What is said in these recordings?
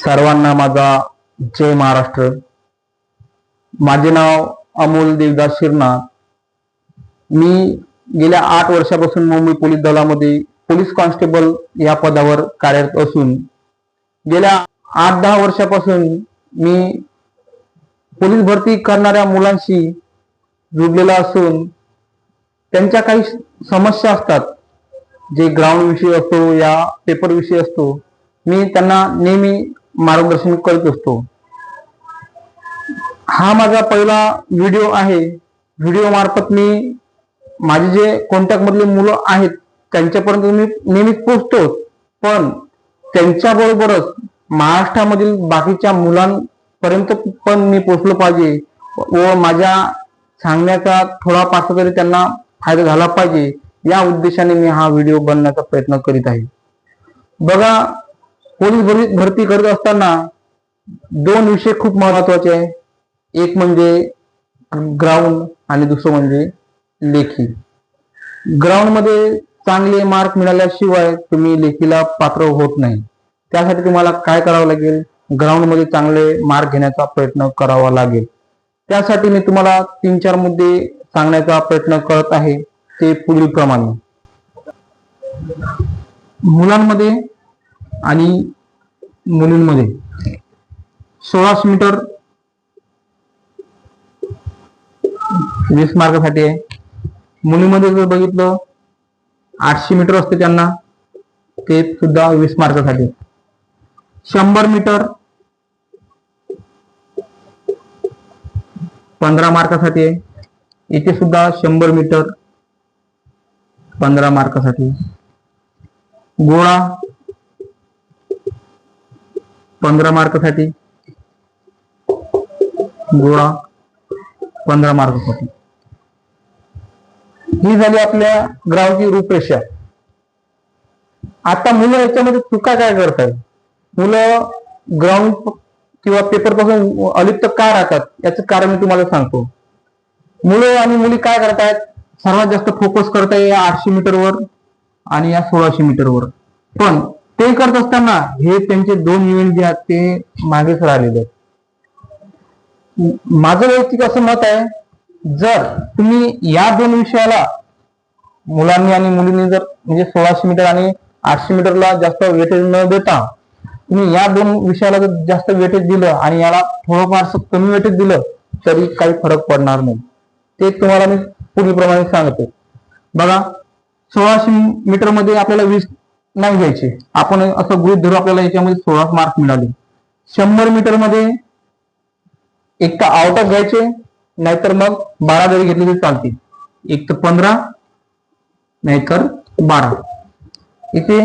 सर्वांना माझा जय महाराष्ट्र. माझे नाव अमोल देवदास शिरनाथ मी गेल्या आठ वर्षापासून मुंबई पोलीस दलामध्ये पोलीस कॉन्स्टेबल या पदावर कार्यरत असून गेल्या आठ दहा वर्षापासून मी पोलीस भरती करणाऱ्या मुलांशी जुडलेला असून त्यांच्या काही समस्या असतात. जे ग्राउंड विषयी असतो या पेपर विषयी असतो मी त्यांना नेहमी मार्गदर्शन करत असतो. हा माझा पहिला व्हिडिओ आहे. व्हिडिओ मार्फत मी माझे जे कॉन्टॅक्ट मधले मुलं आहेत त्यांच्यापर्यंत मी नेहमीच पोचतो पण त्यांच्याबरोबरच महाराष्ट्रामधील बाकीच्या मुलांपर्यंत पण मी पोचलो पाहिजे व माझ्या सांगण्याचा थोडा पासा तरी त्यांना फायदा झाला पाहिजे या उद्देशाने मी हा व्हिडिओ बनवण्याचा प्रयत्न करीत आहे. बघा पोलीस भरती भरती करत असताना दोन विषय खूप महत्त्वाचे आहे. एक म्हणजे ग्राउंड आणि दुसरं म्हणजे लेखी. ग्राउंडमध्ये चांगले मार्क मिळाल्याशिवाय तुम्ही लेखीला पात्र होत नाही. त्यासाठी तुम्हाला काय करावं लागेल? ग्राउंडमध्ये चांगले मार्क घेण्याचा प्रयत्न करावा लागेल. त्यासाठी मी तुम्हाला तीन चार मुद्दे सांगण्याचा प्रयत्न करत आहे. ते पुढील प्रमाणे मुलांमध्ये आणि मुलींमध्ये. सोळाशे मीटर वीस मार्कासाठी आहे. मुलीमध्ये जर बघितलं आठशे मीटर असते त्यांना. ते सुद्धा वीस मार्कासाठी शंभर मीटर पंधरा मार्कासाठी आहे. इथे सुद्धा शंभर मीटर पंधरा मार्कासाठी गोळा पंधरा मार्कासाठी गोळा पंधरा मार्कासाठी ही झाली आपल्या ग्राउंडची रूपरेषा. आता मुलं याच्यामध्ये चुका काय करतात मुलं ग्राउंड किंवा पेपरपासून अलिप्त का राहतात? याचं कारण मी तुम्हाला सांगतो. मुलं आणि मुली काय करतायत? सर्वात जास्त फोकस करताय या आठशे मीटरवर आणि या सोळाशे मीटरवर पण ते करत असताना हे त्यांचे दोन इव्हेंट जे आहेत ते मागेच राहिलेले माझं वैयक्तिक असं मत आहे जर तुम्ही या दोन विषयाला मुलांनी आणि मुलींनी जर म्हणजे सोळाशे मीटर आणि आठशे मीटरला जास्त वेटेज न देता तुम्ही या दोन विषयाला जर जास्त वेटेज दिलं आणि याला थोडंफार कमी वेटेज दिलं तरी काही फरक पडणार नाही. ते तुम्हाला मी पुढील प्रमाणे सांगतो. बघा सोळाशे मीटरमध्ये आपल्याला वीस नाही घ्यायचे. आपण असं गृहित धरू आपल्याला याच्यामध्ये सोळा मार्क मिळाले. शंभर मीटरमध्ये एक तर आउट ऑफ घ्यायचे नाहीतर मग बारा जरी घेतले तरी चालतील. एक तर पंधरा नाहीतर बारा. इथे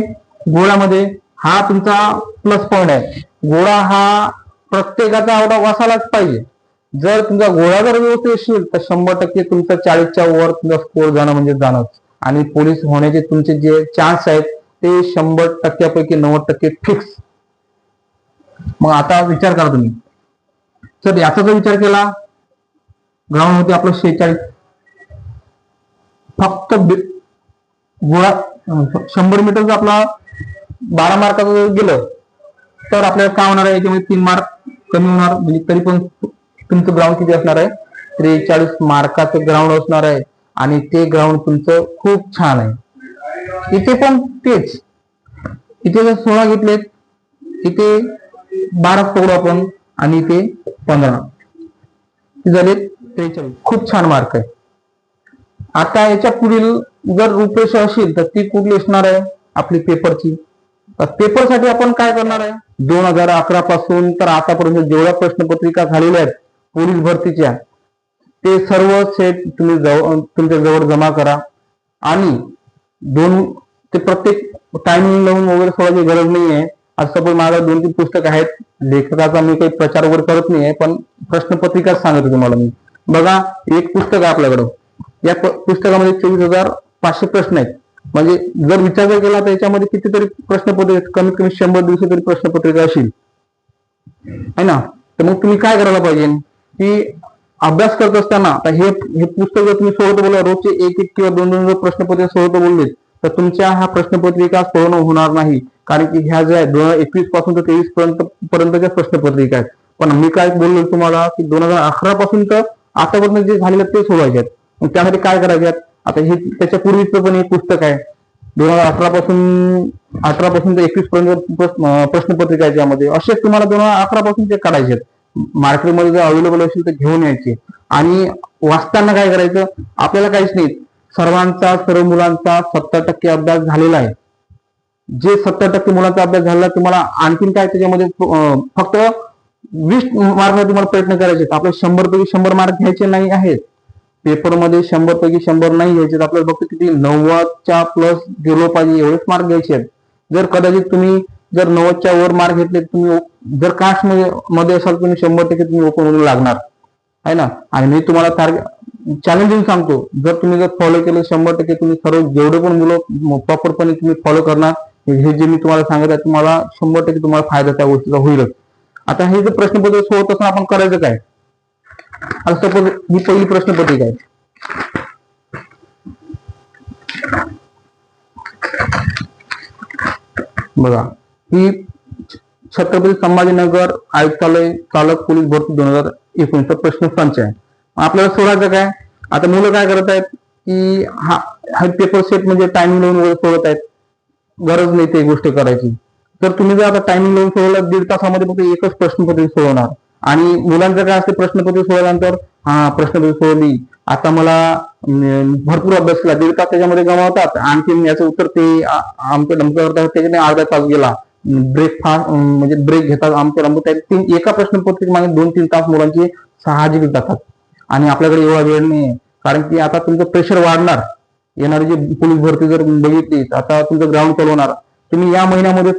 गोळामध्ये हा तुमचा प्लस पॉइंट आहे. गोळा हा प्रत्येकाचा आउट ऑफ असायलाच पाहिजे. जर तुमचा गोळा जर व्यवस्थित असेल तर शंभर टक्के तुमचा चाळीसच्या वर तुमचा स्कोर जाणं म्हणजे जाणं आणि पोलीस होण्याचे तुमचे जे चान्स आहेत ते शंभर टक्क्यापैकी नव्वद टक्के फिक्स मग आता विचार करा तुम्ही. सर याचा जर विचार केला ग्राउंड होते आपलं शेहेचाळीस. फक्त गोळा शंभर मीटर जर आपला बारा मार्काचं जर गेलं तर आपल्याला काय होणार आहे? याच्यामध्ये तीन मार्क कमी होणार. म्हणजे तरी पण तुमचं ग्राउंड किती असणार आहे? त्रेचाळीस मार्काचं ग्राउंड असणार आहे. आणि ते ग्राउंड तुमचं खूप छान आहे. इथे पण तेच. इथे जर सोळा घेतलेत इथे बारा पकडू आपण आणि इथे पंधरा. झाले त्रेचाळीस. खूप छान मार्क आहे. आता याच्या पुढील जर रूपरेषा असेल तर ती कुठली असणार आहे? आपली पेपरची. तर पेपरसाठी आपण काय करणार आहे? दोन हजार अकरा पासून तर आतापर्यंत जेवढ्या प्रश्नपत्रिका झालेल्या आहेत पोलीस भरतीच्या ते सर्व सेट तुम्ही जवळ तुमच्या जवळ जमा करा. आणि दोन ते प्रत्येक टायमिंग लावून वगैरे सोडायची गरज नाही आहे असं पण माझ्या दोन तीन पुस्तक आहेत. लेखकाचा मी काही प्रचार वगैरे करत नाही आहे पण प्रश्नपत्रिकाच सांगतो तुम्हाला मी. बघा एक पुस्तक आहे आपल्याकडं. या पुस्तकामध्ये चोवीस हजार पाचशे प्रश्न आहेत. म्हणजे जर विचार जर केला तर याच्यामध्ये कितीतरी प्रश्नपत्रिका कमीत कमी शंभर दिवशी तरी प्रश्नपत्रिका असेल. है ना? तर मग तुम्ही काय करायला पाहिजे? की अभ्यास करत असताना आता हे हे पुस्तक जर तुम्ही सोडत बोला रोजचे एक एक किंवा दोन दोन जर प्रश्नपत्रिका सोडत बोलले तर तुमच्या हा प्रश्नपत्रिका सोडवणं होणार नाही. कारण की ह्या ज्या दोन हजार एकवीसपासून तर तेवीस पर्यंत पर्यंतच्या प्रश्नपत्रिका आहेत. पण मी काय बोललो तुम्हाला की दोन हजार अकरा पासून तर आतापर्यंत जे झालेलं ते सोडवायचे आहेत. मग त्यासाठी काय करायचे आहेत? आता हे त्याच्या पूर्वीचं पण एक पुस्तक आहे. दोन हजार अठरा पासून अठरा पासून ते एकवीस पर्यंत प्रश्नपत्रिका आहे त्यामध्ये असेच तुम्हाला दोन हजार अकरा पासून ते काढायचे आहेत. मार्केटमध्ये जर अवेलेबल असेल तर घेऊन यायचे. आणि वाचताना काय करायचं? आपल्याला काहीच नाही. सर्वांचा सर्व मुलांचा सत्तर टक्के अभ्यास झालेला आहे. जे सत्तर टक्के मुलांचा अभ्यास झाला तुम्हाला आणखीन काय त्याच्यामध्ये फक्त वीस मार्क तुम्हाला प्रयत्न करायचे आहेत. आपल्याला शंभर पैकी शंभर मार्क घ्यायचे नाही आहेत. पेपरमध्ये शंभर पैकी शंभर नाही घ्यायचे आपल्याला फक्त किती? नव्वदच्या प्लस गेलो पाहिजे एवढेच मार्क घ्यायचे आहेत. जर कदाचित तुम्ही जर नव्वदच्या वर मार्क घेतले तुम्ही जर कास्टमध्ये मध्ये असाल तुम्ही शंभर टक्के तुम्ही ओपन होऊन लागणार. आहे ना? आणि मी तुम्हाला टार्गेट चॅलेंजिंग सांगतो. जर तुम्ही जर फॉलो केलं शंभर टक्के तुम्ही सर्व जेवढे पण मुलं प्रॉपरपणे तुम्ही फॉलो करणार हे जे मी तुम्हाला सांगत आहे तुम्हाला शंभर टक्के तुम्हाला फायदा त्या गोष्टीचा होईलच. आता हे जे प्रश्नपत्र होत असताना आपण करायचं काय? आता सपोज ही पहिली प्रश्नपत्रिका आहे. बघा. ही छत्रपती संभाजीनगर आयुक्तालय चालक पोलीस भरती दोन हजार एकोणीसचा प्रश्न संच आहे. आपल्याला सोडायचं काय? आता मुलं काय करत आहेत की हा हा पेपर सेट म्हणजे टायमिंग लावून वगैरे सोडत आहेत. गरज नाही ते गोष्ट करायची. तर तुम्ही जर आता टायमिंग लावून सोडवला दीड तासामध्ये फक्त एकच प्रश्नपत्री सोडवणार. आणि मुलांचं काय असते प्रश्नपत्री सोडल्यानंतर हा प्रश्नपत्री सोडली. आता मला भरपूर अभ्यास केला. दीड तास त्याच्यामध्ये गमावतात. आणखी याचं उत्तर ते आमचं डमकं करतात. त्याच्याने अर्धा तास गेला. ब्रेक फास्ट म्हणजे ब्रेक घेतात आमचं रंग तीन एका प्रश्नपत्रिकेमागे दोन तीन तास मुलांची साहजिक जातात. आणि आपल्याकडे एवढा वेळ नाही आहे. कारण की आता तुमचं प्रेशर वाढणार. येणारी जी पोलीस भरती जर बघितली आता तुमचं ग्राउंड चालवणार तुम्ही या महिन्यामध्ये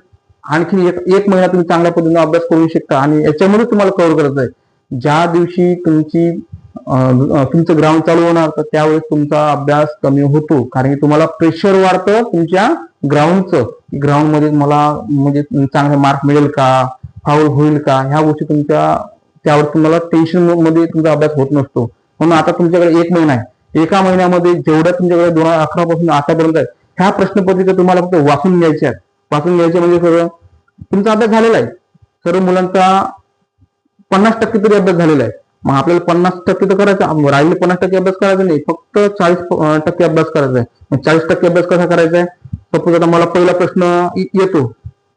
आणखी एक एक महिना तुम्ही चांगल्या पद्धतीने अभ्यास करू शकता. आणि याच्यामध्ये तुम्हाला कव्हर करायचं आहे ज्या दिवशी तुमची तुमचं ग्राउंड चालू होणार तर त्यावेळेस तुमचा अभ्यास कमी होतो. कारण की तुम्हाला प्रेशर वाढतं तुमच्या ग्राउंडचं ग्राउंडमध्ये मला म्हणजे चांगले मार्क मिळेल का फाऊल होईल का ह्या गोष्टी तुमच्या त्यावर तुम्हाला टेन्शनमध्ये तुमचा अभ्यास होत नसतो. म्हणून आता तुमच्याकडे एक महिना आहे. एका महिन्यामध्ये जेवढ्या तुमच्याकडे दोन हजार अकरा पासून आतापर्यंत आहे ह्या प्रश्नपत्रिका तुम्हाला फक्त वाचून घ्यायच्या आहेत. वाचून घ्यायचे म्हणजे सगळं तुमचा अभ्यास झालेला आहे. सर्व मुलांचा पन्नास टक्के तरी अभ्यास झालेला आहे. मग आपल्याला पन्नास टक्के तर करायचं. राहिले पन्नास टक्के अभ्यास करायचा नाही. फक्त चाळीस टक्के अभ्यास करायचा. आहे चाळीस टक्के अभ्यास कसा करायचा आहे? सपोज आता मला पहिला प्रश्न येतो.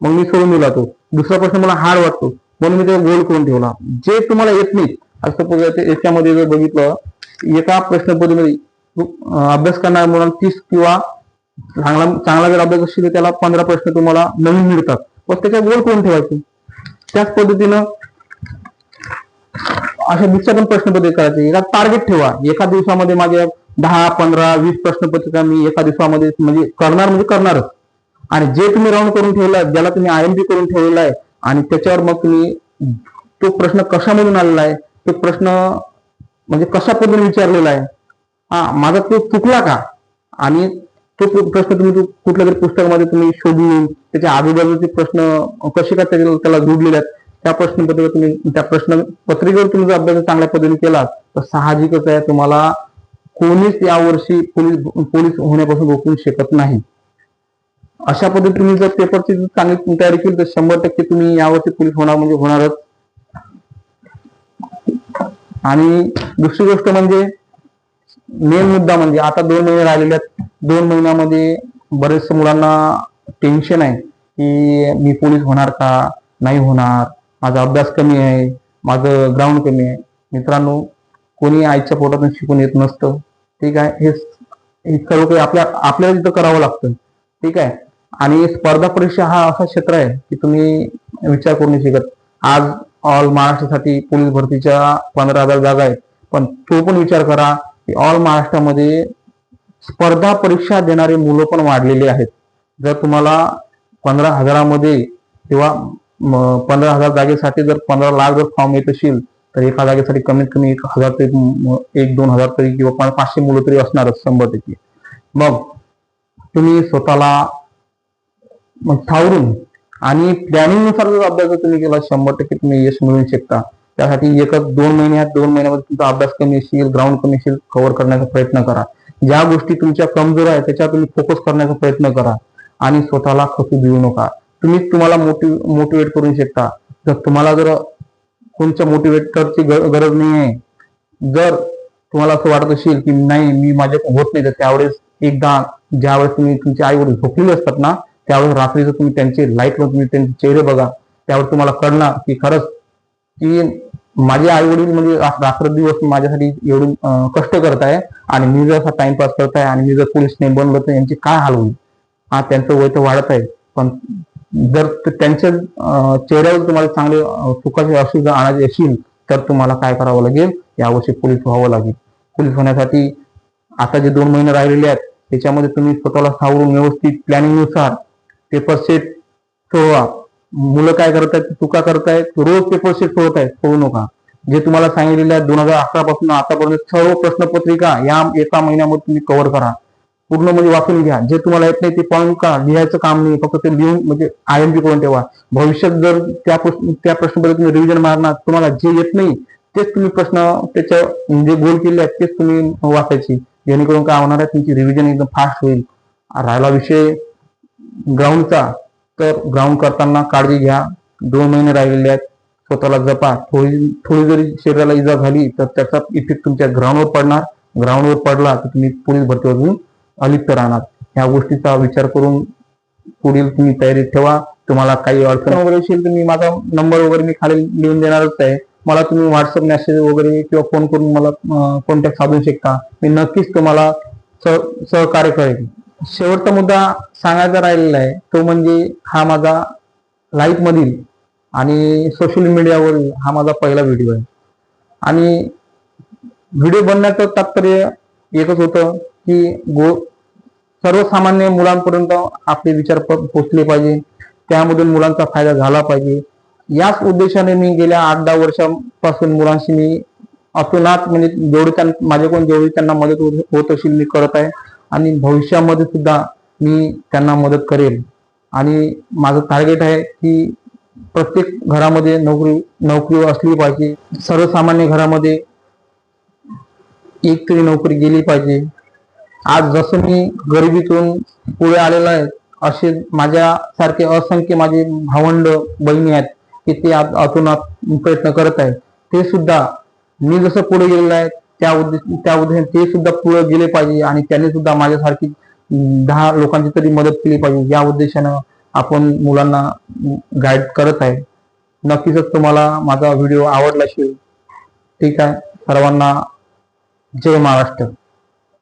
मग मी सोडून दिला तो. दुसरा प्रश्न मला हार्ड वाटतो. म्हणून मी त्याला गोल करून ठेवला. जे तुम्हाला येत नाही आता सपोज याच्यामध्ये जर बघितलं एका प्रश्न पद्धतीमध्ये अभ्यास करणाऱ्या मुलांना तीस किंवा चांगला चांगला जर अभ्यास असेल तर त्याला पंधरा प्रश्न तुम्हाला नवीन मिळतात. बस त्याच्या गोल करून ठेवायचे. त्याच पद्धतीनं अशा दिवसा पण प्रश्नपत्रिका करायचे. एका टार्गेट ठेवा. एका दिवसामध्ये माझ्या दहा पंधरा वीस प्रश्नपत्रिका मी एका दिवसामध्ये म्हणजे करणार म्हणजे करणारच. आणि जे तुम्ही राऊंड करून ठेवलं ज्याला तुम्ही आय एम पी करून ठेवलेला आहे आणि त्याच्यावर मग तुम्ही तो प्रश्न कशामधून आलेला आहे तो प्रश्न म्हणजे कशा पद्धतीने विचारलेला आहे हा माझा तो चुकला का? आणि तो प्रश्न तुम्ही कुठल्या तरी पुस्तकामध्ये तुम्ही शोधून त्याच्या आजूबाजूचे प्रश्न कसे का त्याला जोडलेले आहेत त्या प्रश्नपत्रिका तुम्ही त्या प्रश्न पत्रिकेवर तुम्ही जर अभ्यास चांगल्या पद्धतीने केला तर साहजिकच आहे तुम्हाला कोणीच यावर्षी पोलीस पोलीस होण्यापासून रोखू शकत नाही. अशा पद्धतीने जर पेपरची जर चांगली तयारी केली तर शंभर टक्के तुम्ही यावर्षी पोलीस होणार म्हणजे होणारच. आणि दुसरी गोष्ट म्हणजे मेन मुद्दा म्हणजे आता दोन महिने राहिलेले आहेत. दोन महिन्यामध्ये बरेचशा मुलांना टेन्शन आहे की मी पोलीस होणार का नाही होणार. माझा अभ्यास कमी आहे माझं ग्राउंड कमी आहे. मित्रांनो कोणी आईच्या पोटातून शिकून येत नसतं. ठीक आहे? हे हे सर्व काही आपल्या आपल्याला तिथं करावं लागतं. ठीक आहे? आणि स्पर्धा परीक्षा हा असा क्षेत्र आहे की तुम्ही विचार करू नाही शकत. आज ऑल महाराष्ट्रासाठी पोलीस भरतीच्या पंधरा हजार जागा आहेत. पण तो पण विचार करा की ऑल महाराष्ट्रामध्ये स्पर्धा परीक्षा देणारे मुलं पण वाढलेली आहेत. जर तुम्हाला पंधरा हजारामध्ये किंवा पंधरा हजार जागेसाठी जर पंधरा लाख जर फॉर्म येत असेल तर एका जागेसाठी कमीत कमी एक हजार तरी एक दोन हजार तरी किंवा पाचशे मुलं तरी असणारच शंभर टक्के. मग तुम्ही स्वतःला ठावरून आणि प्लॅनिंगनुसार जर अभ्यास जर तुम्ही केला शंभर टक्के तुम्ही यश मिळवू शकता. त्यासाठी एकच दोन महिन्यात दोन महिन्यामध्ये तुमचा अभ्यास कमी असेल ग्राउंड कमी असेल कव्हर करण्याचा प्रयत्न करा. ज्या गोष्टी तुमच्या कमजोर आहे त्याच्यावर तुम्ही फोकस करण्याचा प्रयत्न करा आणि स्वतःला खचू देऊ नका. तुम्हीच तुम्हाला मोटिव मोटिवेट करू शकता. जर तुम्हाला जर कोणत्या मोटिवेटरची गरज नाही आहे जर तुम्हाला असं वाटत असेल की नाही मी माझ्या होत नाही तर त्यावेळेस एकदा ज्यावेळेस तुम्ही तुमचे आई वडील झोपलेले असतात ना त्यावेळेस रात्रीचं तुम्ही त्यांचे लाइट तुम्ही त्यांचे चेहरे बघा. त्यावेळेस तुम्हाला कळणार की खरंच की माझे आई वडील म्हणजे रात्र दिवस माझ्यासाठी एवढून कष्ट करत आहे आणि मी जर असा टाइमपास करत आहे आणि मी जर पोलीस नाही बनलो तर यांची काय हाल होईल? हा त्यांचं वय तर वाढत आहे. पण जर त्यांच्या चेहऱ्यावर तुम्हाला चांगले सुखाचे अशी जर आणायचे असेल तर तुम्हाला काय करावं लागेल? यावर्षी पोलीस व्हावं लागेल. पोलीस होण्यासाठी आता जे दोन महिने राहिलेले आहेत त्याच्यामध्ये तुम्ही स्वतःला सावरून व्यवस्थित प्लॅनिंगनुसार पेपर सेट सोडवा. मुलं काय करत आहेत चुका करतायत रोज पेपर सेट सोडत आहेत सोडू नका. जे तुम्हाला सांगितलेलं आहे दोन हजार अकरा पासून आतापर्यंत सर्व प्रश्नपत्रिका या एका महिन्यामध्ये तुम्ही कव्हर करा. पूर्ण म्हणजे वाचून घ्या. जे तुम्हाला येत नाही ते पाहून का लिहायचं काम नाही फक्त ते लिहून म्हणजे आय एम पी करून ठेवा. भविष्यात जर त्या प्रश्न त्या प्रश्नाबद्दल तुम्ही रिव्हिजन मारणार तुम्हाला जे येत नाही तेच तुम्ही प्रश्न त्याच्या जे गोल केले आहेत तेच तुम्ही वाचायची. जेणेकरून काय होणार आहे तुमची रिव्हिजन एकदम फास्ट होईल. राहिला विषय ग्राउंडचा तर ग्राउंड करताना काळजी घ्या. दोन महिने राहिलेले आहेत स्वतःला जपा. थोडी थोडी जरी शरीराला इजा झाली तर त्याचा इफेक्ट तुमच्या ग्राउंडवर पडणार. ग्राउंडवर पडला तर तुम्ही पोलीस भरतीवरून अलिप्त राहणार. ह्या गोष्टीचा विचार करून पुढील तुम्ही तयारी ठेवा. तुम्हाला काही अडचण वगैरे असेल तर मी माझा नंबर वगैरे मी खाली लिहून देणारच आहे. मला तुम्ही व्हॉट्सअप मेसेज वगैरे किंवा फोन करून मला कॉन्टॅक्ट साधू शकता. मी नक्कीच तुम्हाला सह- सहकार्य करेन. शेवटचा मुद्दा सांगायचा राहिलेला आहे. तो म्हणजे हा माझा लाईफ मधील आणि सोशल मीडियावरील हा माझा पहिला व्हिडिओ आहे. आणि व्हिडिओ बनण्याचं तात्पर्य एकच होतं की गो सर्वसामान्य मुलांपर्यंत आपले विचार प- पोचले पाहिजे. त्यामधून मुलांचा फायदा झाला पाहिजे. याच उद्देशाने मी गेल्या आठ दहा वर्षापासून मुलांशी मी अतोनात म्हणजे जेवढी त्यां माझ्याकडून जेवढी त्यांना मदत होत होत असेल मी करत आहे. आणि भविष्यामध्ये सुद्धा मी त्यांना मदत करेल. आणि माझं टार्गेट आहे की प्रत्येक घरामध्ये नोकरी नोकरी असली पाहिजे. सर्वसामान्य घरामध्ये एक तरी नोकरी गेली पाहिजे. आज जसं मी गरिबीतून पुढे आलेलो आहे असे माझ्यासारखे असंख्य माझे भावंड बहिणी आहेत की ते आज अतोनात प्रयत्न करत आहेत. ते सुद्धा मी जसं पुढे गेलेलो आहे त्या उद्देश त्या उद्देशाने ते सुद्धा पुढे गेले पाहिजे आणि त्यांनी सुद्धा माझ्यासारखी दहा लोकांची तरी मदत केली पाहिजे. या उद्देशानं आपण मुलांना गाईड करत आहे. नक्कीच तुम्हाला माझा व्हिडिओ आवडला असेल ठीक आहे. सर्वांना जय महाराष्ट्र.